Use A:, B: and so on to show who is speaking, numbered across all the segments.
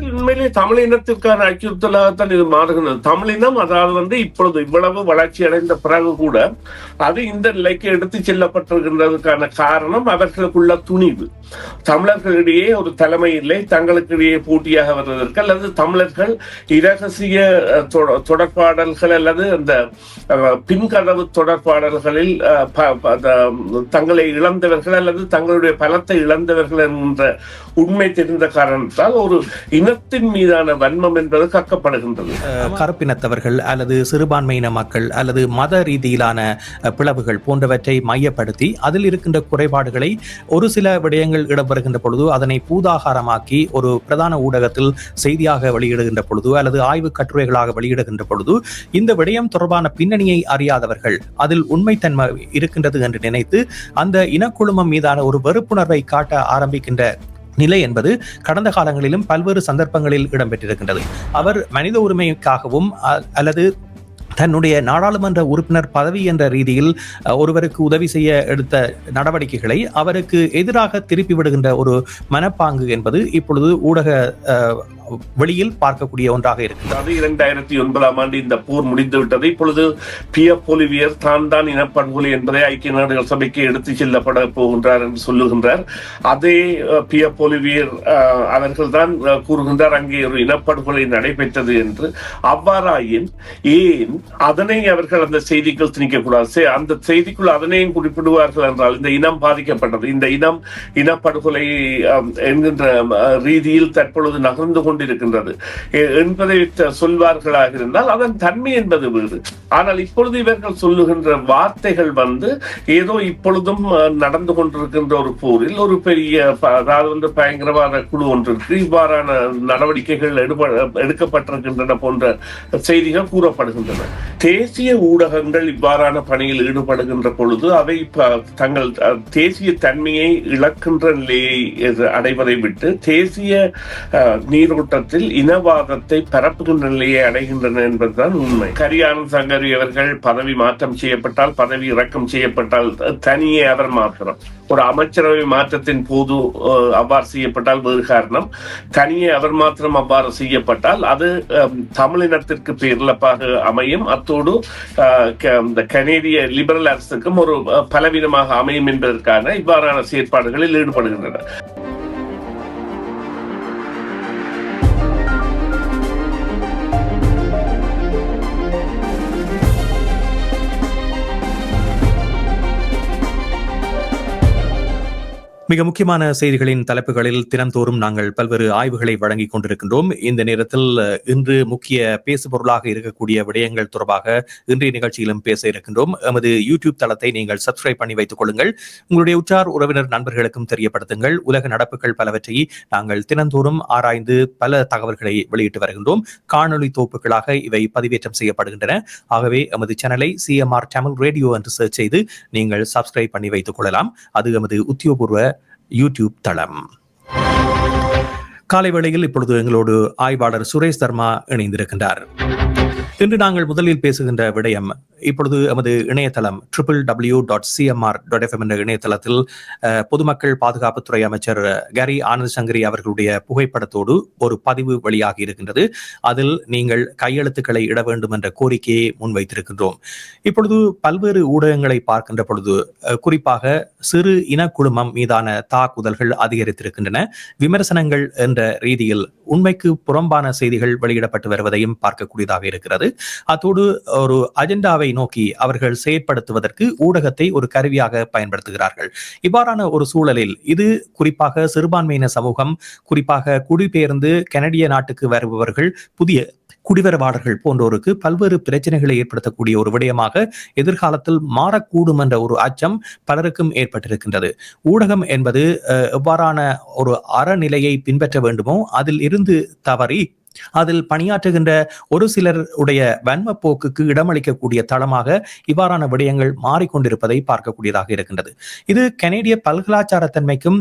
A: காலத்தில் உண்மையிலே தமிழ் இனத்திற்கான அச்சுறுத்தலாகத்தான் இது மாறுகிறது தமிழினம் அதாவது வந்து இப்பொழுது இவ்வளவு வளர்ச்சி அடைந்த பிறகு கூட அது இந்த நிலைக்கு எடுத்து செல்லப்பட்டிருக்கின்றதுக்கான காரணம் அவர்களுக்குள்ள துணிவு. தமிழர்களிடையே ஒரு தலைமை இல்லை தங்களுக்கிடையே போட்டியாக வருவதற்கு அல்லது தமிழர்கள் இரகசிய தொடர்பாடல்கள் அல்லது அந்த பின்கதவு தொடர்பாடல்களில் தங்களை இழந்தவர்கள் அல்லது தங்களுடைய பலத்தை இழந்தவர்கள் என்ற உண்மை தெரிந்த காரணத்தால் ஒரு இனத்தின் மீதான வன்மம் என்பது கக்கப்படுகின்றது.
B: கருப்பினத்தவர்கள் அல்லது சிறுபான்மையின மக்கள் அல்லது மத ரீதியிலான பிளவுகள் போன்றவற்றை மையப்படுத்தி அதில் இருக்கின்ற குறைபாடுகளை ஒரு சில விடயங்கள் இடம்பெறுகின்ற பொழுது அதனை பூதாகாரமாக்கி ஒரு பிரதான ஊடகத்தில் செய்தியாக வெளியிடுகின்ற பொழுது அல்லது ஆய்வு கட்டுரைகளாக வெளியிடுகின்ற பொழுது இந்த விடயம் தொடர்பான பின்னணியை அறியாதவர்கள் அதில் உண்மைத்தன்மை இருக்கின்றது என்று நினைத்து அந்த இனக்குழுமம் மீதான ஒரு வெறுப்புணர்வை காட்ட ஆரம்பிக்கின்ற நிலை என்பது கடந்த காலங்களிலும் பல்வேறு சந்தர்ப்பங்களில் இடம்பெற்றிருக்கின்றது. அவர் மனித உரிமைக்காகவும் அ- அல்லது தன்னுடைய நாடாளுமன்ற உறுப்பினர் பதவி என்ற ரீதியில் ஒருவருக்கு உதவி செய்ய எடுத்த நடவடிக்கைகளை அவருக்கு எதிராக திருப்பி விடுகின்ற ஒரு மனப்பாங்கு என்பது இப்பொழுது ஊடக வெளியில் பார்க்கக்கூடிய ஒன்றாக இருக்கிறது
A: இரண்டாயிரத்தி ஒன்பதாம் ஆண்டு இந்த போர் முடிந்து விட்டது இப்பொழுது பிய பொலிவியர் தான் தான் இனப்படுகொலை என்பதை ஐக்கிய நாடுகள் சபைக்கு எடுத்து செல்லப்பட போகின்றார் என்று சொல்லுகின்றார். அதே பிய பொலிவியர் அஹ், கூறுகின்றார் அங்கே ஒரு இனப்படுகொலை நடைபெற்றது என்று. அவ்வாறாயின் ஏன் அதனை அவர்கள் அந்த செய்திக்குள் திணிக்கக்கூடாது? அந்த செய்திக்குள் அதனையும் குறிப்பிடுவார்கள் என்றால் இந்த இனம் பாதிக்கப்பட்டது இந்த இனம் இனப்படுகொலை என்கின்ற ரீதியில் தற்பொழுது நகர்ந்து கொண்டு கொண்டிருக்கின்றது. என்பதை சொல்வார்களாக இருந்தால் அதன் தன்மை என்பது வேறு. ஆனால் இப்பொழுது இவர்கள் சொல்லுகின்ற வார்த்தைகள் வந்து ஏதோ இப்பொழுதும் நடந்து கொண்டிருக்கின்ற ஒரு போரில் ஒரு பெரிய அதாவது வந்து பயங்கரவாத குழு ஒன்று இருக்கு இவ்வாறான நடவடிக்கைகள் எடுக்கப்பட்டிருக்கின்றன போன்ற செய்திகள் கூறப்படுகின்றன. தேசிய ஊடகங்கள் இவ்வாறான பணியில் ஈடுபடுகின்ற பொழுது அவை தங்கள் தேசிய தன்மையை இழக்கின்ற நிலையை அடைவதை விட்டு தேசிய அஹ், கூட்டத்தில் இனவாதத்தை பரப்புகின்ற நிலையை அடைகின்றன என்பதுதான் உண்மை. கரியானந்த் சங்கரி அவர்கள் பதவி மாற்றம் செய்யப்பட்டால் பதவி இறக்கம் செய்யப்பட்டால் தனியே அவர் மாத்திரம் ஒரு அமைச்சரவை மாற்றத்தின் போது அவ்வாறு செய்யப்பட்டால் வேறு காரணம். தனியே அவர் மாத்திரம் அவ்வாறு செய்யப்பட்டால் அது அஹ், தமிழினத்திற்கு பேரிழப்பாக அமையும். அத்தோடு க- இந்த கனேடிய லிபரல் அரசுக்கும் ஒரு பலவீனமாக அமையும் என்பதற்கான இவ்வாறான செயற்பாடுகளில் ஈடுபடுகின்றன
B: மிக முக்கியமான செய்திகளின் தலைப்புகளில் தினந்தோறும் நாங்கள் பல்வேறு ஆய்வுகளை வழங்கிக் கொண்டிருக்கின்றோம். இந்த நேரத்தில் இன்று முக்கிய பேசுபொருளாக இருக்கக்கூடிய விடயங்கள் தொடர்பாக இன்றைய நிகழ்ச்சியிலும் பேச இருக்கின்றோம். எமது யூடியூப் தளத்தை நீங்கள் சப்ஸ்கிரைப் பண்ணி வைத்துக் கொள்ளுங்கள். உங்களுடைய உற்றார் உறவினர் நண்பர்களுக்கும் தெரியப்படுத்துங்கள். உலக நடப்புகள் பலவற்றை நாங்கள் தினந்தோறும் ஆராய்ந்து பல தகவல்களை வெளியிட்டு வருகின்றோம். காணொளி தொகுப்புகளாக இவை பதிவேற்றம் செய்யப்படுகின்றன. ஆகவே எமது சேனலை சிஎம்ஆர் தமிழ் ரேடியோ என்று சர்ச் செய்து நீங்கள் சப்ஸ்கிரைப் பண்ணி வைத்துக் கொள்ளலாம். அது எமது உத்தியோகபூர்வ யூடியூப் தளம். காலை வேளையில் இப்பொழுது எங்களோடு ஆய்வாளர் சுரேஷ் தர்மா இணைந்திருக்கின்றார். இன்று நாங்கள் முதலில் பேசுகின்ற விடயம் இப்பொழுது எமது இணையதளம் triple W dot CMR dot FM என்ற இணையதளத்தில் பொதுமக்கள் பாதுகாப்புத்துறை அமைச்சர் கேரி ஆனந்த் சங்கரி அவர்களுடைய புகைப்படத்தோடு ஒரு பதிவு வெளியாகி இருக்கின்றது. அதில் நீங்கள் கையெழுத்துக்களை இட வேண்டும் என்ற கோரிக்கையை முன்வைத்திருக்கின்றோம். இப்பொழுது பல்வேறு ஊடகங்களை பார்க்கின்ற பொழுது குறிப்பாக சிறு இனக்குழுமம் மீதான தாக்குதல்கள் அதிகரித்திருக்கின்றன. விமர்சனங்கள் என்ற ரீதியில் உண்மைக்கு புறம்பான செய்திகள் வெளியிடப்பட்டு வருவதையும் பார்க்கக்கூடியதாக இருக்கிறது. அத்தோடு ஒரு அஜெண்டாவை நோக்கி அவர்கள் செயற்படுத்துவதற்கு ஊடகத்தை ஒரு கருவியாக பயன்படுத்துகிறார்கள். இவ்வாறான ஒரு சூழலில் இது குறிப்பாக சிறுபான்மையின சமூகம் குறிப்பாக குடிபெயர்ந்து கனடிய நாட்டுக்கு வருபவர்கள் புதிய குடிவரவாளர்கள் போன்றோருக்கு பல்வேறு பிரச்சனைகளை ஏற்படுத்தக்கூடிய ஒரு விடயமாக எதிர்காலத்தில் மாறக்கூடும் என்ற ஒரு அச்சம் பலருக்கும் ஏற்பட்டிருக்கின்றது. ஊடகம் என்பது எவ்வாறான ஒரு அறநிலையை பின்பற்ற வேண்டுமோ அதில் இருந்து தவறி அதில் பணியாற்றுகின்ற ஒரு சிலர் உடைய வன்ம போக்குக்கு இடமளிக்கக்கூடிய தளமாக இவ்வாறான விடயங்கள் மாறிக்கொண்டிருப்பதை பார்க்கக்கூடியதாக இருக்கின்றது. இது கனேடிய பல்கலாச்சாரத்தன்மைக்கும்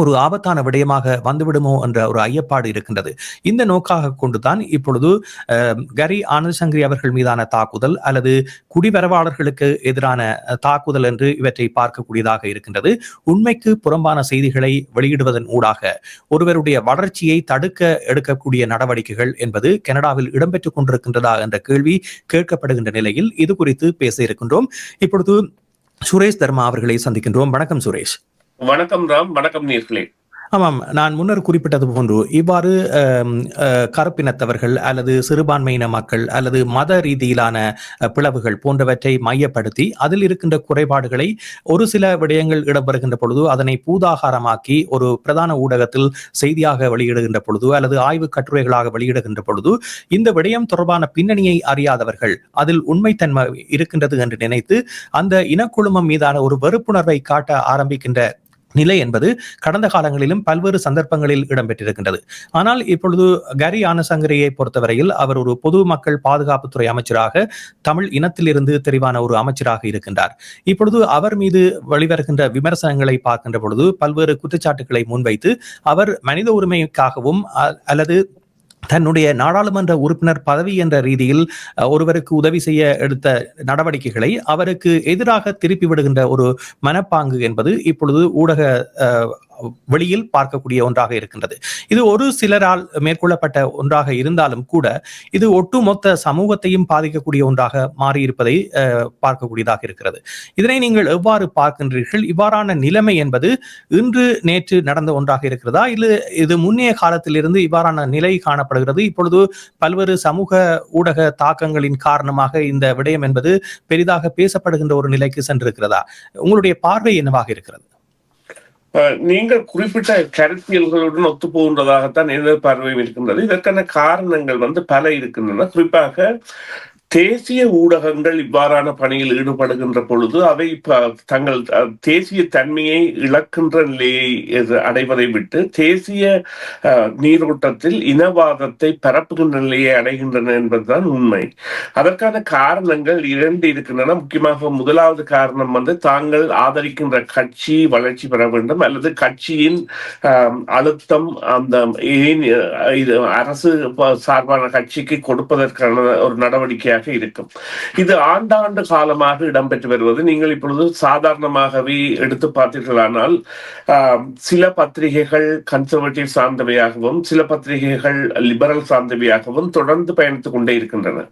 B: ஒரு ஆபத்தான விடயமாக வந்துவிடுமோ என்ற ஒரு ஐயப்பாடு இருக்கின்றது. இந்த நோக்காக கொண்டுதான் இப்பொழுது கரி ஆனந்த் சங்கரி அவர்கள் மீதான தாக்குதல் அல்லது குடிவரவாளர்களுக்கு எதிரான தாக்குதல் என்று இவற்றை பார்க்கக்கூடியதாக இருக்கின்றது. உண்மைக்கு புறம்பான செய்திகளை வெளியிடுவதன் ஊடாக ஒருவருடைய வளர்ச்சியை தடுக்க எடுக்கக்கூடிய நடவடிக்கைகள் என்பது கனடாவில் இடம்பெற்றுக் கொண்டிருக்கின்றதா என்ற கேள்வி கேட்கப்படுகின்ற நிலையில் இது குறித்து பேச இருக்கின்றோம். இப்பொழுது சுரேஷ் தர்மா அவர்களை சந்திக்கின்றோம். வணக்கம் சுரேஷ்.
A: வணக்கம் ராம் வணக்கம் நேர்களே.
B: ஆமாம் நான் முன்னர் குறிப்பிட்டது போன்று இவ்வாறு கருப்பினத்தவர்கள் அல்லது சிறுபான்மையின மக்கள் அல்லது மத ரீதியிலான பிளவுகள் போன்றவற்றை மையப்படுத்தி அதில் இருக்கின்ற குறைபாடுகளை ஒரு சில விடயங்கள் இடம்பெறுகின்ற பொழுது அதனை பூதாகாரமாக்கி ஒரு பிரதான ஊடகத்தில் செய்தியாக வெளியிடுகின்ற பொழுது அல்லது ஆய்வு கட்டுரைகளாக வெளியிடுகின்ற பொழுது இந்த விடயம் தொடர்பான பின்னணியை அறியாதவர்கள் அதில் உண்மைத்தன்மை இருக்கின்றது என்று நினைத்து அந்த இனக்குழுமம் மீதான ஒரு வெறுப்புணர்வை காட்ட ஆரம்பிக்கின்ற நிலை என்பது கடந்த காலங்களிலும் பல்வேறு சந்தர்ப்பங்களில் இடம்பெற்றிருக்கின்றது. ஆனால் இப்பொழுது கரி ஆனசங்கரியை பொறுத்தவரையில் அவர் ஒரு பொது மக்கள் பாதுகாப்புத்துறை அமைச்சராக தமிழ் இனத்திலிருந்து தெரிவான ஒரு அமைச்சராக இருக்கின்றார். இப்பொழுது அவர் மீது வெளிவருகின்ற விமர்சனங்களை பார்க்கின்ற பொழுது பல்வேறு குற்றச்சாட்டுகளை முன்வைத்து அவர் மனித உரிமைக்காகவும் அ- அல்லது தன்னுடைய நாடாளுமன்ற உறுப்பினர் பதவி என்ற ரீதியில் அஹ், ஒருவருக்கு உதவி செய்ய எடுத்த நடவடிக்கைகளை அவருக்கு எதிராக திருப்பி விடுகின்ற ஒரு மனப்பாங்கு என்பது இப்பொழுது ஊடக அஹ், வெளியில் பார்க்கக்கூடிய ஒன்றாக இருக்கின்றது. இது ஒரு சிலரால் மேற்கொள்ளப்பட்ட ஒன்றாக இருந்தாலும் கூட இது ஒட்டுமொத்த சமூகத்தையும் பாதிக்கக்கூடிய ஒன்றாக மாறியிருப்பதை அஹ், பார்க்கக்கூடியதாக இருக்கிறது. இதனை நீங்கள் எவ்வாறு பார்க்கின்றீர்கள்? இவ்வாறான நிலைமை என்பது இன்று நேற்று நடந்த ஒன்றாக இருக்கிறதா? இல்லை இது முன்னைய காலத்திலிருந்து இவ்வாறான நிலை காணப்படுகிறது? இப்பொழுது பல்வேறு சமூக ஊடக தாக்கங்களின் காரணமாக இந்த விடயம் என்பது பெரிதாக பேசப்படுகின்ற ஒரு நிலைக்கு சென்றிருக்கிறதா? உங்களுடைய பார்வை என்னவாக இருக்கிறது?
A: நீங்கள் குறிப்பிட்ட கருத்தியல்களுடன் ஒத்து போகின்றதாகத்தான் எனது பார்வையும் இருக்கின்றது. இதற்கான காரணங்கள் வந்து பல இருக்கின்றன. குறிப்பாக தேசிய ஊடகங்கள் இவ்வாறான பணியில் ஈடுபடுகின்ற பொழுது அவை தங்கள் தேசிய தன்மையை இழக்கின்ற நிலையை அடைவதை விட்டு தேசிய நீரோட்டத்தில் இனவாதத்தை பரப்புகின்ற நிலையை அடைகின்றன என்பதுதான் உண்மை. அதற்கான காரணங்கள் இரண்டு இருக்கின்றன. முக்கியமாக முதலாவது காரணம் வந்து தாங்கள் ஆதரிக்கின்ற கட்சி வளர்ச்சி பெற வேண்டும் அல்லது கட்சியின் அழுத்தம் அந்த ஏன் இது அரசு சார்பான கட்சிக்கு கொடுப்பதற்கான ஒரு நடவடிக்கையாக இருக்கும். இது ஆண்டாண்டு காலமாக இடம்பெற்று வருவது. நீங்கள் இப்பொழுது சாதாரணமாகவே எடுத்து பார்த்தீர்களானால் சில பத்திரிகைகள் கன்சர்வேட்டிவ் சார்ந்தவையாகவும் சில பத்திரிகைகள் லிபரல் சார்ந்தவையாகவும் தொடர்ந்து பயணித்துக் கொண்டே இருக்கின்றன.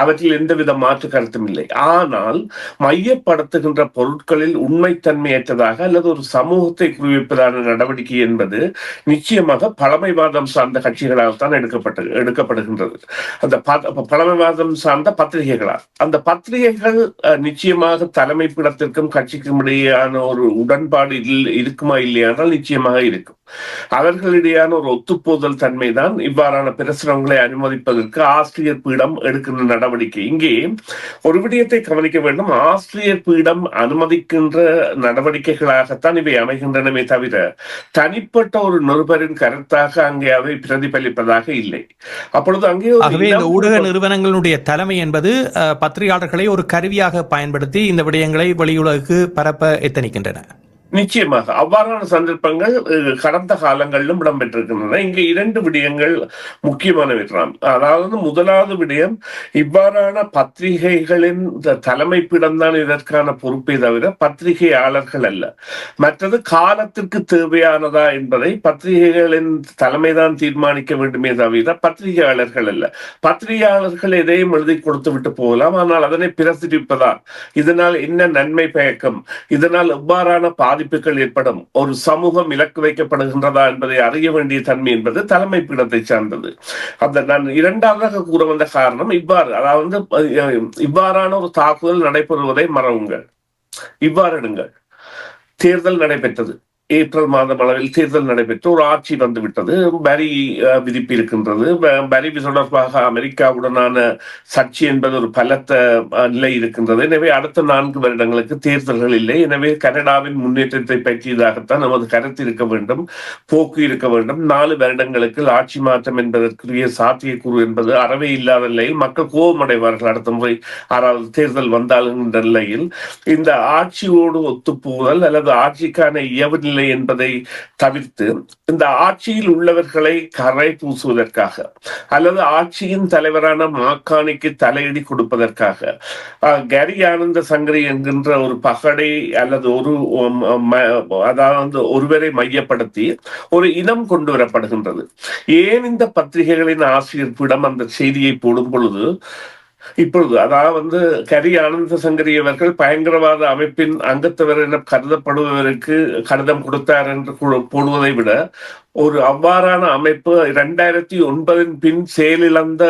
A: அவற்றில் எந்தவித மாற்று கருத்தும் இல்லை. ஆனால் மையப்படுத்துகின்ற பொருட்களில் உண்மைத்தன்மையற்றதாக அல்லது ஒரு சமூகத்தை குறிவிப்பதான நடவடிக்கை என்பது நிச்சயமாக பழமைவாதம் சார்ந்த கட்சிகளால் தான் எடுக்கப்பட்டு எடுக்கப்படுகின்றது. அந்த பழமைவாதம் சார்ந்த பத்திரிகைகளால். அந்த பத்திரிகைகள் நிச்சயமாக நிச்சயமாக தலைமைப்பிடத்திற்கும் கட்சிக்கும் இடையேயான ஒரு உடன்பாடு இருக்குமா இல்லையானால் நிச்சயமாக இருக்கும். அவர்களிடையான ஒரு ஒத்துப்போதல் தன்மைதான் இவ்வாறான பிரசுரங்களை அனுமதிப்பதற்கு ஆசிரியர் பீடம் எடுக்கின்ற நடவடிக்கை. இங்கே ஒரு விடயத்தை கவனிக்க வேண்டும். ஆசிரியர் பீடம் அனுமதிக்கின்ற நடவடிக்கைகளாகத்தான் இவை அமைகின்றனவே தவிர தனிப்பட்ட ஒரு நிருபரின் கருத்தாக அங்கே அவை பிரதிபலிப்பதாக இல்லை. அப்பொழுது அங்கே
B: ஊடக நிறுவனங்களுடைய தலைமை என்பது பத்திரிகையாளர்களை ஒரு கருவியாக பயன்படுத்தி இந்த விடயங்களை வெளியுலகுக்கு பரப்ப எத்தனிக்கின்றன.
A: நிச்சயமாக. அவ்வாறான சந்தர்ப்பங்கள் கடந்த காலங்களிலும் இடம்பெற்றிருக்கின்றன. இங்கே இரண்டு விடயங்கள் முக்கியமான ராம். அதாவது முதலாவது விடயம் இவ்வாறான பத்திரிகைகளின் தலைமைப்பிடம்தான் இதற்கான பொறுப்பே தவிர பத்திரிகையாளர்கள் அல்ல. மற்றது காலத்திற்கு தேவையானதா என்பதை பத்திரிகைகளின் தலைமைதான் தீர்மானிக்க வேண்டுமே தவிர பத்திரிகையாளர்கள் அல்ல. பத்திரிகையாளர்கள் எதையும் எழுதி கொடுத்து விட்டு போகலாம் ஆனால் அதனை பிரசுரிப்பதா இதனால் என்ன நன்மை பயக்கம்? இதனால் எவ்வாறான பாதிப்புகள் ஏற்படும். ஒரு சமூகம் இலக்கு வைக்கப்படுகின்றதா என்பதை அறிய வேண்டிய தன்மை என்பது தலைமை பீடத்தை சார்ந்தது. அந்த நான் இரண்டாவதாக கூற வந்த காரணம் இவ்வாறு. அதாவது இவ்வாறான ஒரு தாக்குதல் நடைபெறுவதை மறவுங்கள். இவ்வாறு எடுங்கள். தேர்தல் நடைபெற்றது. ஏப்ரல் மாதம் அளவில் தேர்தல் நடைபெற்று ஒரு ஆட்சி வந்துவிட்டது. பரி விதிப்பு இருக்கின்றது. பரி தொடர்பாக அமெரிக்காவுடனான சர்ச்சை என்பது ஒரு பலத்த நிலை இருக்கின்றது. எனவே அடுத்த நான்கு வருடங்களுக்கு தேர்தல்கள் இல்லை. எனவே கனடாவின் முன்னேற்றத்தை பற்றியதாகத்தான் நமது கருத்து இருக்க வேண்டும் போக்கு இருக்க வேண்டும். நாலு வருடங்களுக்கு ஆட்சி மாற்றம் என்பதற்குரிய சாத்தியக்கூறு என்பது அறவே இல்லாத நிலையில் மக்கள் கோபமடைவார்கள் அடுத்த முறை. ஆறாவது தேர்தல் வந்தாலும் என்ற நிலையில் இந்த ஆட்சியோடு ஒத்துப்போதல் அல்லது ஆட்சிக்கான இயவு நிலை இல்லை என்பதை தவிர்த்து இந்த ஆட்சியில் உள்ளவர்களை கரை பூசுவதற்காக அல்லது ஆட்சியின் தலைவரான மாக்காணிக்கு தலையடி கொடுப்பதற்காக. கரி ஆனந்த சங்கரி என்கின்ற ஒரு பகடை அல்லது ஒரு அதாவது ஒருவரை மையப்படுத்தி ஒரு இனம் கொண்டு வரப்படுகின்றது. ஏன் இந்த பத்திரிகைகளின் ஆசிரியர்ப்பிடம் அந்த செய்தியை போடும் பொழுது இப்பொழுது அதாவது வந்து கரி ஆனந்த சங்கரி அவர்கள் பயங்கரவாத அமைப்பின் அங்கத்தவர் என கருதப்படுபவருக்கு கடிதம் கொடுத்தார் என்று போடுவதை விட ஒரு அவ்வாறான அமைப்பு இரண்டாயிரத்தி ஒன்பதின் பின் செயலிழந்த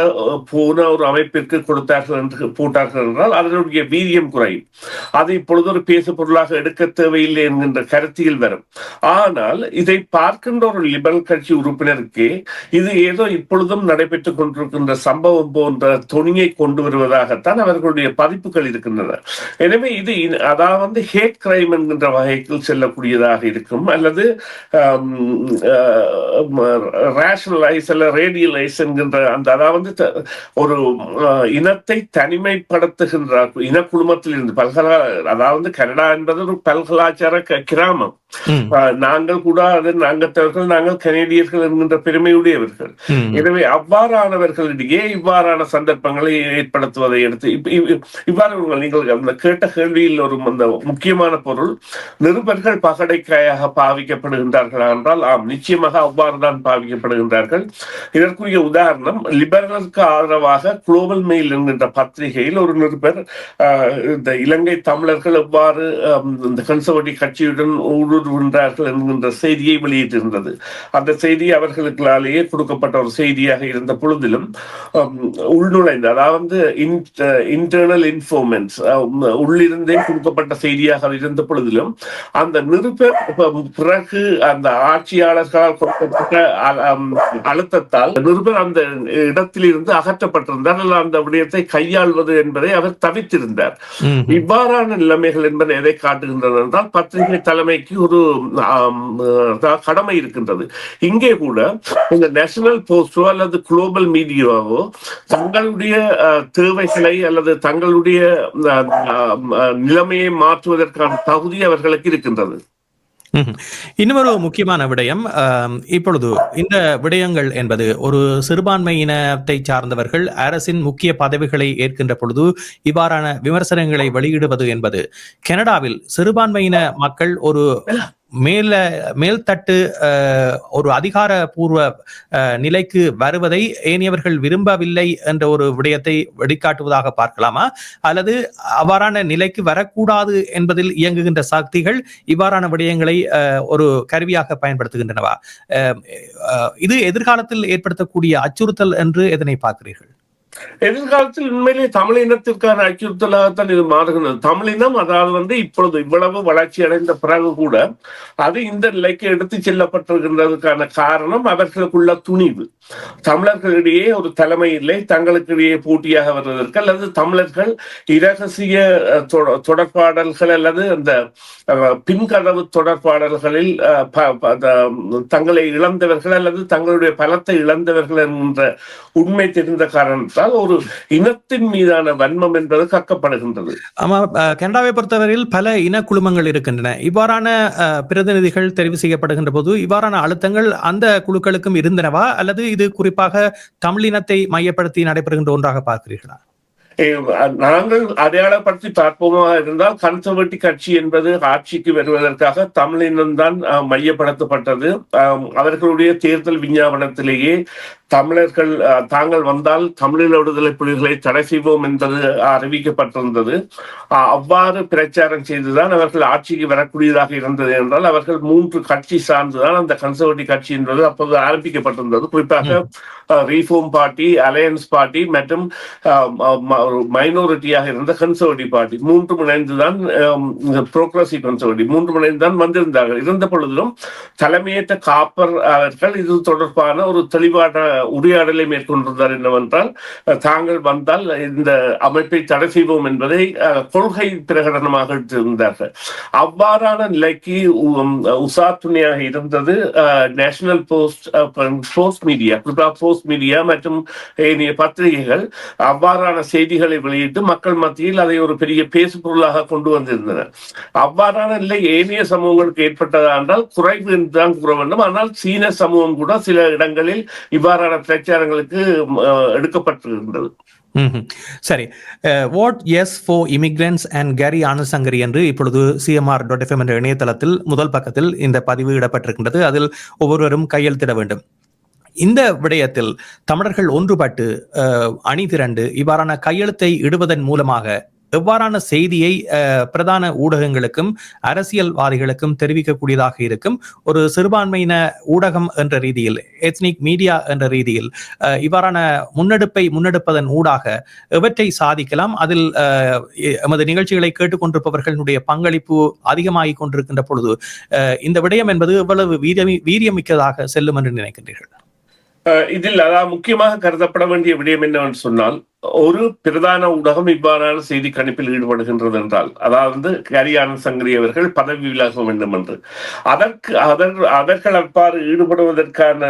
A: போன ஒரு அமைப்பிற்கு கொடுத்தார்கள் என்று போட்டார்கள் என்றால் அதனுடைய வீரியம் குறையும். அது இப்பொழுது ஒரு பேசு பொருளாக எடுக்க தேவையில்லை என்கின்ற கருத்தியில் வரும். ஆனால் இதை பார்க்கின்ற ஒரு லிபரல் கட்சி உறுப்பினருக்கு இது ஏதோ இப்பொழுதும் நடைபெற்றுக் கொண்டிருக்கின்ற சம்பவம் போன்ற துணியை கொண்டு வருவதாகத்தான் அவர்களுடைய பதிப்புகள் இருக்கின்றன. எனவே இது அதாவது ஹேட் கிரைம் என்கின்ற வகைக்கு செல்லக்கூடியதாக இருக்கும். அல்லது ரேஷனலைஸ் அல்ல ரேடியலைஸ் என்கின்ற அந்த அதாவது ஒரு இனத்தை தனிமைப்படுத்துகின்ற இனக்குழுமத்தில் இருந்து பல்கலா அதாவது கனடா என்பது ஒரு பல்கலாச்சார கிராமம். நாங்கள் கூட அது நாங்கத்தவர்கள் நாங்கள் கனேடியர்கள் என்கின்ற பெருமையுடையவர்கள். எனவே அவ்வாறானவர்களிடையே இவ்வாறான சந்தர்ப்பங்களை ஏற்படுத்துவதை எடுத்து இவ்வாறு நீங்கள் அந்த கேட்ட கேள்வியில் ஒரு அந்த முக்கியமான பொருள் நிருபர்கள் பகடைக்காயாக பாவிக்கப்படுகின்றார்களா என்றால் ஆம் நிச்சயமாக அவ்வாறு தான் பாவிக்கப்படுகின்றார்கள். இதற்குரிய உதாரணம் லிபரலுக்கு ஆதரவாக குளோபல் மெயில் என்கின்ற பத்திரிகையில் ஒரு நிருபர் இந்த இலங்கை தமிழர்கள் எவ்வாறு இந்த கன்சர்வேட்டிவ் கட்சியுடன் ஊடுருவின்றார்கள் என்கின்ற செய்தியை வெளியிட்டிருந்தது. அந்த செய்தி அவர்களுக்களாலேயே கொடுக்கப்பட்ட ஒரு செய்தியாக இருந்த பொழுதிலும் உள்நுழைந்த அதாவது இன்டர்னல் இன்ஃபோர்மென்ஸ் உள்ளிருந்தே கொடுக்கப்பட்ட செய்தியாக இருந்த பொழுதிலும் அந்த நிருபர் பிறகு அந்த ஆட்சியாளர்களால் கொடுக்கப்பட்ட அழுத்தத்தால் நிருபர் அந்த இடத்திலிருந்து அகற்றப்பட்டிருந்தார். அல்லது அந்த விடயத்தை கையாள்வது என்பதை அவர் தவிர்த்திருந்தார்
B: ம்,
A: இவ்வாறான நிலைமைகள் என்பது எதை காட்டுகின்றன என்றால் பத்திரிகை தலைமைக்கு ஒரு கடமை இருக்கின்றது. இங்கே கூட இந்த நேஷனல் போஸ்டோ அல்லது குளோபல் மீடியாவோ தங்களுடைய தேவைகளை அல்லது தங்களுடைய நிலைமையை மாற்றுவதற்கான தகுதி அவர்களுக்கு இருக்கின்றது.
B: ம். இன்னுமொரு முக்கியமான விடயம் இப்பொழுது இந்த விடயங்கள் என்பது ஒரு சிறுபான்மை இனத்தை சார்ந்தவர்கள் அரசின் முக்கிய பதவிகளை ஏற்கின்ற பொழுது இவ்வாறான விமர்சனங்களை வெளியிடுவது என்பது கனடாவில் சிறுபான்மையின மக்கள் ஒரு மேல மேல்தட்டு ஒரு அதிகாரபூர்வ நிலைக்கு வருவதை ஏனையவர்கள் விரும்பவில்லை என்ற ஒரு விடயத்தை வெளிக்காட்டுவதாக பார்க்கலாமா? அல்லது அவ்வாறான நிலைக்கு வரக்கூடாது என்பதில் இயங்குகின்ற சக்திகள் இவ்வாறான விடயங்களை அஹ், ஒரு கருவியாக பயன்படுத்துகின்றனவா? அஹ், இது எதிர்காலத்தில் ஏற்படுத்தக்கூடிய அச்சுறுத்தல் என்று எதனை பார்க்கிறீர்கள்?
A: எதிர்காலத்தில் உண்மையிலே தமிழ் இனத்திற்கான அச்சுறுத்தலாகத்தான் இது மாறுகிறது தமிழினம் அதாவது வந்து இப்பொழுது இவ்வளவு வளர்ச்சி அடைந்த பிறகு கூட அது இந்த நிலைக்கு எடுத்து செல்லப்பட்டிருக்கின்றதுக்கான காரணம் அவர்களுக்குள்ள துணிவு. தமிழர்களிடையே ஒரு தலைமை இல்லை தங்களுக்கிடையே போட்டியாக வருவதற்கு அல்லது தமிழர்கள் இரகசிய தொடர்பாடல்கள் அல்லது அந்த பின்கதவு தொடர்பாடல்களில் தங்களை இழந்தவர்கள் அல்லது தங்களுடைய பலத்தை இழந்தவர்கள் என்கின்ற உண்மை தெரிந்த காரணத்தால் ஒரு இனத்தின் மீதான வன்மம் என்பது கக்கப்படுகின்றது.
B: ஆமா அஹ், கனடாவை பொறுத்தவரையில் பல இன குழுமங்கள் இருக்கின்றன. இவ்வாறான அஹ், பிரதிநிதிகள் தெரிவு செய்யப்படுகின்ற போது இவ்வாறான அழுத்தங்கள் அந்த குழுக்களுக்கும் இருந்தனவா? அல்லது இது குறிப்பாக தமிழினத்தை மையப்படுத்தி நடைபெறுகின்ற ஒன்றாக பார்க்கிறீர்களா?
A: நாங்கள் அடையாளப்படுத்தி பார்ப்போமா இருந்தால் கன்சர்வேட்டிவ் கட்சி என்பது ஆட்சிக்கு வருவதற்காக தமிழினம்தான் மையப்படுத்தப்பட்டது. அவர்களுடைய தேர்தல் விஞ்ஞாபனத்திலேயே தமிழர்கள் தாங்கள் வந்தால் தமிழீழ விடுதலை புலிகளை தடை செய்வோம் என்பது அறிவிக்கப்பட்டிருந்தது. அவ்வாறு பிரச்சாரம் செய்துதான் அவர்கள் ஆட்சிக்கு வரக்கூடியதாக இருந்தது என்றால் அவர்கள் மூன்று கட்சி சார்ந்துதான் அந்த கன்சர்வேட்டிவ் கட்சி என்பது அப்போது ஆரம்பிக்கப்பட்டிருந்தது. குறிப்பாக ரீஃபார்ம் பார்ட்டி அலையன்ஸ் பார்ட்டி மற்றும் மைனாரிட்டியாக இருந்த கன்சர்வேட்டிவ் பார்ட்டி. மூன்று மூன்றும் இணைந்துதான் ப்ரோக்ரஸிவ் கன்சர்வேட்டிவ் மூன்று முனைந்து தான் வந்திருந்தார்கள். இருந்த பொழுதிலும் தலைமையேற்ற காப்பர் அவர்கள் இது தொடர்பான ஒரு தெளிவான உரையாடலை மேற்கொண்டிருந்தார் என்னவென்றால் தாங்கள் வந்தால் இந்த அமைப்பை தடை செய்வோம் என்பதை கொள்கை பிரகடனமாக எடுத்திருந்தார்கள். அவ்வாறான நிலைக்கு உசா துணையாக இருந்தது national post post media post media மற்றும் பத்திரிகைகள் அவ்வாறான செய்தி செய்திகளை வெளியிட்டு மக்கள் மத்தியில் அதை ஒரு பெரிய பேசு பொருளாக கொண்டு வந்திருந்தன அவ்வாறான நிலை ஏனைய சமூகங்களுக்கு ஏற்பட்டதா என்றால் குறைவு என்றுதான் கூற வேண்டும். ஆனால் சீன சமூகம் கூட சில இடங்களில் இவ்வாறான பிரச்சாரங்களுக்கு
B: எடுக்கப்பட்டிருந்தது. சரி. What is for immigrants and Gary Anandasangaree என்று இப்பொழுது சிஎம்ஆர் டாட் எஃப்எம் என்ற இணையதளத்தில் முதல் பக்கத்தில் இந்த பதிவு இடப்பட்டிருக்கின்றது. அதில் ஒவ்வொருவரும் கையெழுத்திட வேண்டும். இந்த விடயத்தில் தமிழர்கள் ஒன்றுபட்டு அணி திரண்டு இவ்வாறான கையெழுத்தை இடுவதன் மூலமாக எவ்வாறான செய்தியை அஹ், பிரதான ஊடகங்களுக்கும் அரசியல்வாதிகளுக்கும் தெரிவிக்கக்கூடியதாக இருக்கும். ஒரு சிறுபான்மையின ஊடகம் என்ற ரீதியில் எத்னிக் மீடியா என்ற ரீதியில் அஹ், இவ்வாறான முன்னெடுப்பை முன்னெடுப்பதன் ஊடாக எவற்றை சாதிக்கலாம்? அதில் எமது நிகழ்ச்சிகளை கேட்டுக்கொண்டிருப்பவர்களுடைய பங்களிப்பு அதிகமாகிக் கொண்டிருக்கின்ற பொழுது அஹ், இந்த விடயம் என்பது எவ்வளவு வீரிய வீரியமிக்கதாக செல்லும் என்று நினைக்கின்றீர்கள்?
A: இதில் அதாவது முக்கியமாக கருதப்பட வேண்டிய விடயம் என்னவென்று சொன்னால் ஒரு பிரதான ஊடகம் இவ்வாறான செய்தி கணிப்பில் ஈடுபடுகின்றது என்றால் அதாவது கரியான சங்கரி அவர்கள் பதவி விலக வேண்டும் என்று. அதற்கு அதர் அவர்கள் அவ்வாறு ஈடுபடுவதற்கான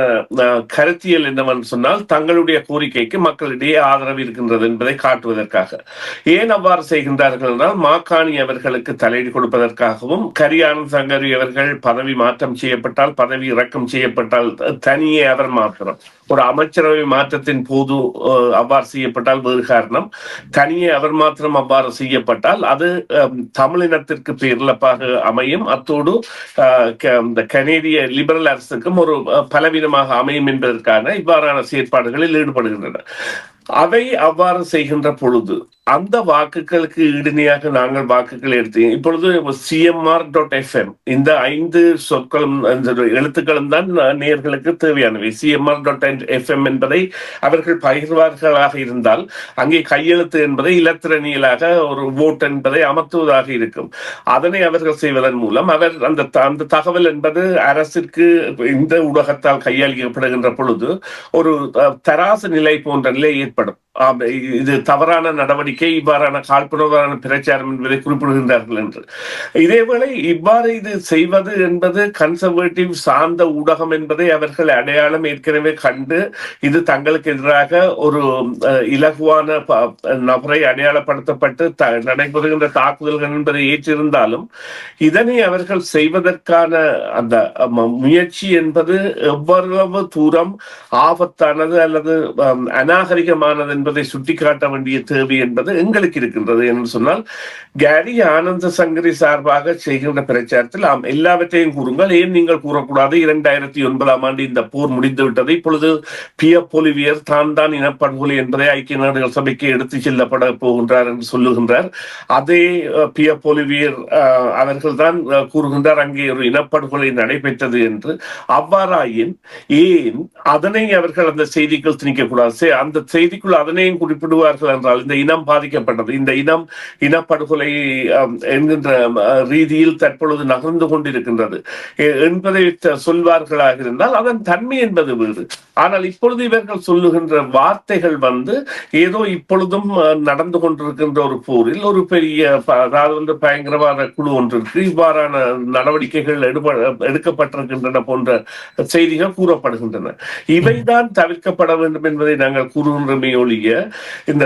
A: அஹ், கருத்தியல் என்னவென்று சொன்னால் தங்களுடைய கோரிக்கைக்கு மக்களிடையே ஆதரவு இருக்கின்றது என்பதை காட்டுவதற்காக. ஏன் அவ்வாறு செய்கின்றார்கள் என்றால் மாக்காணி அவர்களுக்கு தலையீடு கொடுப்பதற்காகவும் கரியானந்த் சங்கரி அவர்கள் பதவி மாற்றம் செய்யப்பட்டால் பதவி இறக்கம் செய்யப்பட்டால் தனியே அவர் மாத்திரம். ஒரு அமைச்சரவை மாற்றத்தின் போது அவ்வாறு செய்யப்பட்டால் வேறு காரணம். தனியே அவர் மாத்திரம் அவ்வாறு செய்யப்பட்டால் அது தமிழினத்திற்கு பேரிழப்பாக அமையும். அத்தோடு இந்த கனேடிய லிபரல் அரசுக்கும் ஒரு பலவீனமாக அமையும் என்பதற்கான இவ்வாறான செயற்பாடுகளில் ஈடுபடுகின்றன அதை அவ்வாறு செய்கின்ற பொழுது அந்த வாக்குகளுக்கு ஈடுணையாக நாங்கள் வாக்குகள் எடுத்து இப்பொழுது சிஎம்ஆர் டாட் எஃப்எம் இந்த ஐந்து சொற்களும் எழுத்துக்களும் தான் நேர்களுக்கு தேவையானவை. சிஎம்ஆர் டாட் எஃப்எம் என்பதை அவர்கள் பகிர்வார்களாக இருந்தால் அங்கே கையெழுத்து என்பதை இலத்திரணியலாக ஒரு ஓட் என்பதை அமர்த்துவதாக இருக்கும். அதனை அவர்கள் செய்வதன் மூலம் அவர் அந்த த- அந்த தகவல் என்பது அரசிற்கு இந்த ஊடகத்தால் கையாளிக்கப்படுகின்ற பொழுது ஒரு தராசு நிலை போன்ற நிலை ஏற்படும். ஏற்படும் இது தவறான நடவடிக்கை இவ்வாறான காழ்ப்புணர்வான பிரச்சாரம் என்பதை குறிப்பிடுகின்றார்கள் என்று. இதேவேளை இவ்வாறு இது செய்வது என்பது கன்சர்வேட்டிவ் சார்ந்த ஊடகம் என்பதை அவர்கள் அடையாளம் ஏற்கனவே கண்டு இது தங்களுக்கு எதிராக ஒரு இலகுவான நபரை அடையாளப்படுத்தப்பட்டு த- நடைபெறுகின்ற தாக்குதல்கள் என்பதை ஏற்றிருந்தாலும் இதனை அவர்கள் செய்வதற்கான அந்த முயற்சி என்பது எவ்வளவு தூரம் ஆபத்தானது அல்லது அநாகரிகம் அநாகரிகமானது என்பதை சுட்டிக்காட்ட வேண்டிய தேவை என்பது எங்களுக்கு இருக்கின்றது என்று சொன்னால் கேரி ஆனந்த சங்கரி சார்பாக செய்கின்ற பிரச்சாரத்தில் ஆம் எல்லாவற்றையும் கூறுங்கள். ஏன் நீங்கள் கூறக்கூடாது? இரண்டாயிரத்தி ஒன்பதாம் ஆண்டு இந்த போர் முடிந்து விட்டது. இப்பொழுது பிய பொலிவியர் தான் தான் இனப்படுகொலை என்பதை ஐக்கிய நாடுகள் சபைக்கு எடுத்து செல்லப்பட போகின்றார் என்று சொல்லுகின்றார். அதே பிய பொலிவியர் அவர்கள் தான் கூறுகின்றார் அங்கே ஒரு இனப்படுகொலை நடைபெற்றது என்று. அவ்வாறாயின் ஏன் அதனை அவர்கள் அந்த செய்திகள் திணிக்கக்கூடாது? சே- அந்த செய்திக்குள் அதனையும் குறிப்பிடுவார்கள் என்றால் இந்த இனம் பாதிக்கப்பட்டது. இந்த இனம் இனப்படுகொலை என்கின்ற ரீதியில் தற்பொழுது நகர்ந்து கொண்டிருக்கின்றது. என்பதை சொல்வார்களாக இருந்தால் அதன் தன்மை என்பது வேறு ஆனால் இப்பொழுது இவர்கள் சொல்லுகின்ற வார்த்தைகள் வந்து ஏதோ இப்பொழுதும் நடந்து கொண்டிருக்கின்ற ஒரு போரில் ஒரு பெரிய அதாவது வந்து பயங்கரவாத குழு ஒன்றிற்கு இவ்வாறான நடவடிக்கைகள் எடுக்கப்பட்டிருக்கின்றன போன்ற செய்திகள் கூறப்படுகின்றன. இவைதான் தவிர்க்கப்பட வேண்டும் என்பதை நாங்கள் கூறுகின்ற கூறுகின்றமே ஒழிய இந்த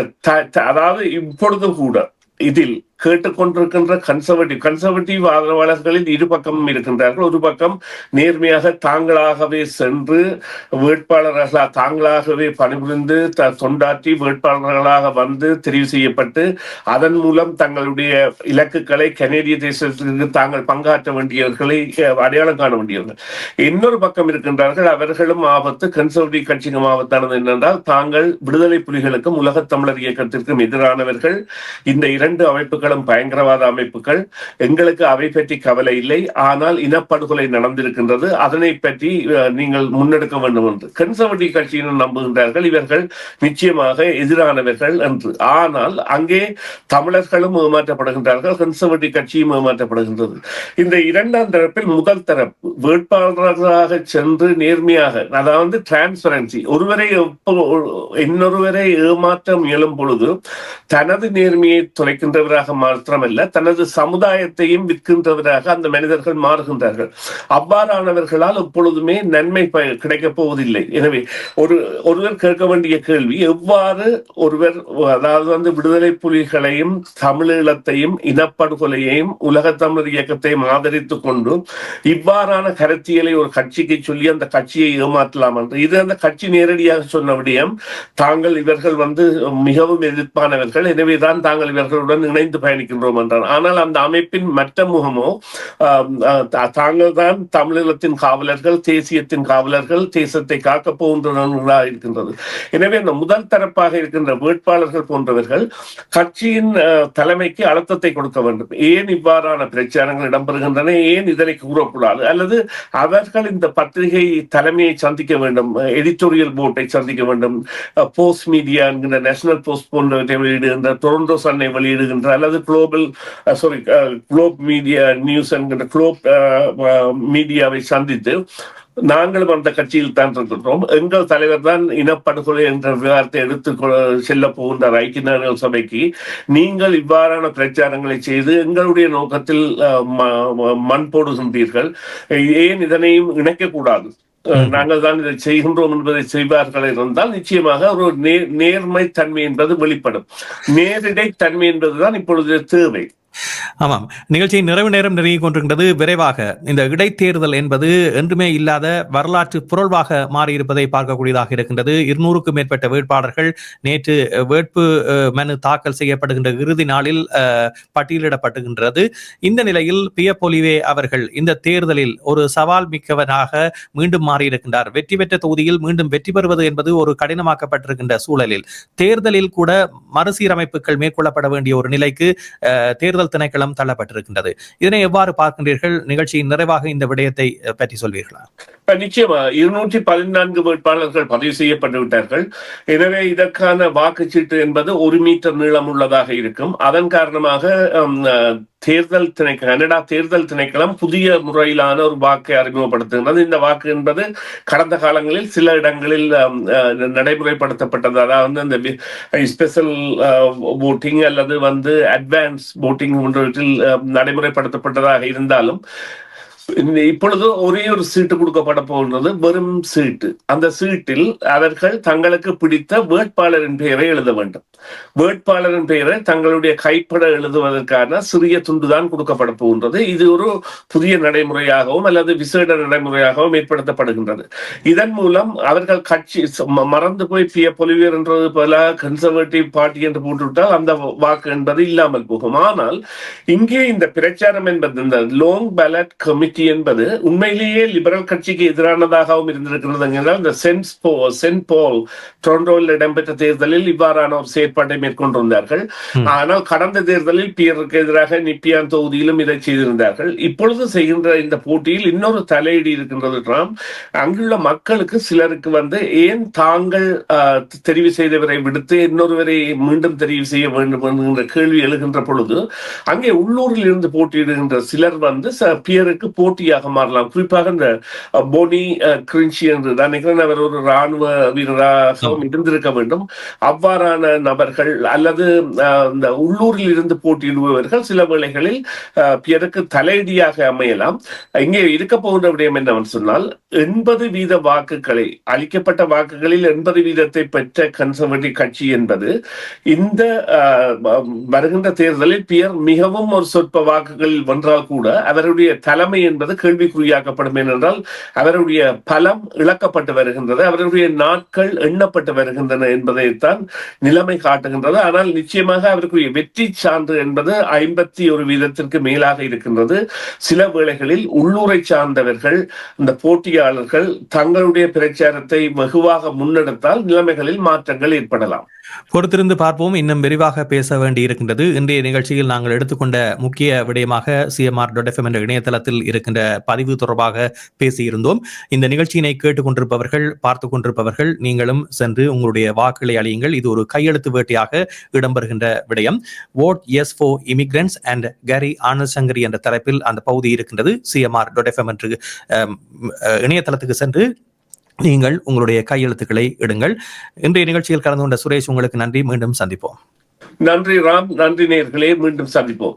A: அதாவது இப்பொழுதும் கூட இதில் கேட்டுக்கொண்டிருக்கின்ற கன்சர்வேட்டிவ் கன்சர்வேட்டிவ் ஆதரவாளர்களில் இரு பக்கமும் இருக்கின்றார்கள். ஒரு பக்கம் நேர்மையாக தாங்களாகவே சென்று வேட்பாளர்களாக தாங்களாகவே பணிபுரிந்து த- தொண்டாற்றி வேட்பாளர்களாக வந்து தெரிவு செய்யப்பட்டு அதன் மூலம் தங்களுடைய இலக்குகளை கனேடிய தேசத்திற்கு தாங்கள் பங்காற்ற வேண்டியவர்களை அடையாளம் காண வேண்டியவர்கள். இன்னொரு பக்கம் இருக்கின்றார்கள். அவர்களும் ஆபத்து கன்சர்வேட்டிவ் கட்சிக்கும் ஆபத்தானது என்னென்றால் தாங்கள் விடுதலை புலிகளுக்கும் உலகத் தமிழர் இயக்கத்திற்கும் எதிரானவர்கள். இந்த இரண்டு அமைப்புகளும் பயங்கரவாத அமைப்புகள் எங்களுக்கு அவை பற்றி கவலை இல்லை. ஆனால் இனப்படுகொலை நடந்திருக்கின்றது. அதனை பற்றி நீங்கள் முன்னெடுக்க வேண்டும் என்று. கன்சர்வேட்டிவ் கட்சியினர் நம்புகின்றார்கள். இவர்கள் நிச்சயமாக எதிரானவர்கள் என்று. ஆனால் அங்கே தமிழர்களும் ஏமாற்றப்படுகின்றார்கள். கன்சர்வேட்டிவ் கட்சியும் ஏமாற்றப்படுகின்றது. இந்த இரண்டாம் தரப்பில் முதல் தரப்பு வேட்பாளராக சென்று நேர்மையாக அதாவது டிரான்ஸ்பரன்சி ஒருவரை இன்னொருவரை ஏமாற்ற முயலும் பொழுது தனது நேர்மையை துளைக்கின்றவராக மாத்திரமல்ல தனது சமுதாயத்தையும் விற்கின்றவராக அந்த மனிதர்கள் மாறுகின்றார்கள். அவ்வாறானவர்களால் எப்பொழுதுமே நன்மை கிடைக்கப் போவதில்லை. எனவே ஒரு ஒருவர் கேட்க வேண்டிய கேள்வி எவ்வாறு ஒருவர் அதாவது வந்து விடுதலை புலிகளையும் தமிழீழத்தையும் இனப்படுகொலையையும் உலக தமிழர் இயக்கத்தையும் ஆதரித்துக் கொண்டு இவ்வாறான கருத்தியலை ஒரு கட்சிக்கு சொல்லி அந்த கட்சியை ஏமாற்றலாம் என்று. இது அந்த கட்சி நேரடியாக சொன்ன விடயம். தாங்கள் இவர்கள் வந்து மிகவும் எதிர்ப்பானவர்கள். எனவேதான் தாங்கள் இவர்களுடன் இணைந்து பயணிக்கின்றோம் என்றார் ஆனால் அந்த அமைப்பின் மற்ற முகமோ தாங்கள் தான் தமிழீழத்தின் காவலர்கள் தேசியத்தின் காவலர்கள் தேசத்தை காக்க போகின்றவர்களாக இருக்கின்றது. எனவே அந்த முதல் தரப்பாக இருக்கின்ற வேட்பாளர்கள் போன்றவர்கள் கட்சியின் தலைமைக்கு அழுத்தத்தை கொடுக்க வேண்டும். ஏன் இவ்வாறான பிரச்சாரங்கள் இடம்பெறுகின்றன? ஏன் இதனை கூறக்கூடாது? அல்லது அவர்கள் இந்த பத்திரிகை தலைமையை சந்திக்க வேண்டும் எடிட்டோரியல் போர்ட்டை சந்திக்க வேண்டும் போஸ்ட் மீடியா என்கின்ற நேஷனல் போஸ்ட் போன்றவற்றை வெளியிடுகின்ற டொரண்டோ சன்னை வெளியிடுகின்ற அல்லது global sorry globe media news என்கிற குளோப் மீடியாவை uh, uh, சந்தித்து நாங்களும் அந்த கட்சியில் தான் இருக்கின்றோம். எங்கள் தலைவர் தான் இனப்படுகொலை என்ற விவகாரத்தை எடுத்து செல்ல போகின்றார் ஐக்கிய நாடுகள் சபைக்கு. நீங்கள் இவ்வாறான பிரச்சாரங்களை செய்து எங்களுடைய நோக்கத்தில் uh, மண் போடுகின்றீர்கள். ஏன் இதனையும் இணைக்கக்கூடாது நாங்கள் தான் இதை செய்கின்றோம் என்பதை செய்வார்கள் இருந்தால் நிச்சயமாக ஒரு நேர்மை தன்மை என்பது வெளிப்படும். நேரிடை தன்மை என்பதுதான் இப்பொழுது தேவை.
B: ஆமாம். நிகழ்ச்சியின் நிறைவு நேரம் நெருங்கிக் கொண்டிருக்கின்றது விரைவாக இந்த இடைத்தேர்தல் என்பது என்றுமே இல்லாத வரலாற்று புரள்வாக மாறியிருப்பதை பார்க்கக்கூடியதாக இருக்கின்றது. இருநூறுக்கும் மேற்பட்ட வேட்பாளர்கள் நேற்று வேட்பு மனு தாக்கல் செய்யப்படுகின்ற இறுதி நாளில் பட்டியலிடப்படுகின்றது இந்த நிலையில் பிய பொலிவே அவர்கள் இந்த தேர்தலில் ஒரு சவால் மிக்கவனாக மீண்டும் மாறியிருக்கின்றார். வெற்றி பெற்ற தொகுதியில் மீண்டும் வெற்றி பெறுவது என்பது ஒரு கடினமாக்கப்பட்டிருக்கின்ற சூழலில். தேர்தலில் கூட மறுசீரமைப்புகள் மேற்கொள்ளப்பட வேண்டிய ஒரு நிலைக்கு தேர்தல் தேர்தல் திணைக்களம் தள்ளப்பட்டிருக்கின்றது. இதனை எவ்வாறு பார்க்கின்றீர்கள்? நிகழ்ச்சியின் நிறைவாக இந்த விடயத்தை பற்றி சொல்வீர்களா?
A: நிச்சயமா இருநூற்றி பதினான்கு வேட்பாளர்கள் பதிவு செய்யப்பட்டு விட்டார்கள். எனவே இதற்கான வாக்குச்சீட்டு என்பது ஒரு மீட்டர் நீளம் உள்ளதாக இருக்கும். அதன் காரணமாக தேர்தல் திணை கனடா தேர்தல் திணைக்களம் புதிய முறையிலான ஒரு வாக்கை அறிமுகப்படுத்துகிறது இந்த வாக்கு என்பது கடந்த காலங்களில் சில இடங்களில் நடைமுறைப்படுத்தப்பட்டது. அதாவது அந்த ஸ்பெஷல் போட்டிங் அல்லது வந்து அட்வான்ஸ் போட்டிங் போன்றவற்றில் நடைமுறைப்படுத்தப்பட்டதாக இருந்தாலும் இப்பொழுது ஒரே ஒரு சீட்டு கொடுக்கப்பட போகின்றது வெறும் சீட்டு. அந்த சீட்டில் அவர்கள் தங்களுக்கு பிடித்த வேட்பாளரின் பெயரை எழுத வேண்டும். வேட்பாளரின் பெயரை தங்களுடைய கைப்பட எழுதுவதற்கான சிறிய துண்டு தான் கொடுக்கப்பட போகின்றது. இது ஒரு புதிய நடைமுறையாகவும் அல்லது விசேட நடைமுறையாகவும் ஏற்படுத்தப்படுகின்றது. இதன் மூலம் அவர்கள் கட்சி மறந்து போய் பிய பொலிவியர் என்றது போல கன்சர்வேட்டிவ் பார்ட்டி என்று போட்டுவிட்டால் அந்த வாக்கு என்பது இல்லாமல் போகும். ஆனால் இங்கே இந்த பிரச்சாரம் என்பது இந்த லோங் பேலட் கமிட்டி என்பது உண்மையிலேயே லிபரல் கட்சிக்கு எதிரானதாகவும் இருந்திருக்கிறது என்றால் இந்த சென்ஸ் போ சென்ட் போல் டொரண்டோவில் இடம்பெற்ற தேர்தலில் இவ்வாறான ஒரு செயற்பாட்டை மேற்கொண்டிருந்தார்கள். ஆனால் கடந்த தேர்தலில் பியருக்கு எதிராக நிப்பியான் தொகுதியிலும் இதை செய்திருந்தார்கள். இப்பொழுது செய்கின்ற இந்த போட்டியில் இன்னொரு தலையீடு இருக்கின்றது ராம் அங்குள்ள மக்களுக்கு சிலருக்கு வந்து ஏன் தாங்கள் தெரிவு செய்தவரை விடுத்து இன்னொருவரை மீண்டும் தெரிவு செய்ய வேண்டும் என்கின்ற கேள்வி எழுகின்ற பொழுது அங்கே உள்ளூரில் இருந்து போட்டியிடுகின்ற சிலர் வந்து பியருக்கு போட்டியாக மாறலாம். குறிப்பாக இந்த போனி கிரின்ச்சி என்று நான் நினைக்கிறேன். அவர் ஒரு ராணுவ வீரராகவும் இருந்திருக்க வேண்டும். அவ்வாறான நபர்கள் அல்லது இந்த உள்ளூரில் இருந்து போட்டியிடுபவர்கள் சில வேளைகளில் அஹ், பியருக்கு தலையடியாக அமையலாம். இங்கே இருக்க போகின்ற விடயம் என்னவென்று சொன்னால் எண்பது வீத வாக்குகளை அளிக்கப்பட்ட வாக்குகளில் எண்பது வீதத்தை பெற்ற கன்சர்வேட்டிவ் கட்சி என்பது இந்த வருகின்ற தேர்தலில் பியர் மிகவும் ஒரு சொற்ப வாக்குகளில் வென்றால் கூட அவருடைய தலைமை என்பது கேள்விக்குறியாக்கப்படும் ஏனென்றால் அவருடைய பலம் இழக்கப்பட்டு வருகின்றது அவருடைய நாட்கள் எண்ணப்பட்டு வருகின்றன என்பதைத்தான் நிலைமை காட்டுகின்றது. ஆனால் நிச்சயமாக அவருக்குரிய வெற்றி சான்று என்பது ஐம்பத்தி ஒரு வீதத்திற்கு மேலாக இருக்கின்றது. சில வேளைகளில் உள்ளூரை சார்ந்தவர்கள் இந்த போட்டியாளர்கள் தங்களுடைய பிரச்சாரத்தை வெகுவாக முன்னெடுத்தால் நிலைமைகளில் மாற்றங்கள் ஏற்படலாம்.
B: பொறுத்திருந்து பார்ப்போம். இன்னும் விரிவாக பேச வேண்டி இருக்கின்றது இன்றைய நிகழ்ச்சியில் நாங்கள் எடுத்துக்கொண்ட முக்கிய விடயமாக சிஎம்ஆர் டாட் எஃப்எம் என்ற இணையதளத்தில் இருக்கின்ற பதிவு தொடர்பாக பேசியிருந்தோம். இந்த நிகழ்ச்சியினை கேட்டுக்கொண்டிருப்பவர்கள் பார்த்து கொண்டிருப்பவர்கள் நீங்களும் சென்று உங்களுடைய வாக்குகளை அழியுங்கள். இது ஒரு கையெழுத்து வேட்டையாக இடம்பெறுகின்ற விடயம். Odes for immigrants and Gary Anandasangaree Sangaree என்ற தலைப்பில் அந்த பகுதி இருக்கின்றது. சிஎம்ஆர் டாட் எஃப்எம் என்று அஹ், இணையதளத்துக்கு சென்று நீங்கள் உங்களுடைய கையெழுத்துக்களை இடுங்கள். இன்றைய நிகழ்ச்சியில் கலந்து கொண்ட சுரேஷ் உங்களுக்கு நன்றி. மீண்டும் சந்திப்போம்.
A: நன்றி ராம் நன்றி நேர்களே. மீண்டும் சந்திப்போம்.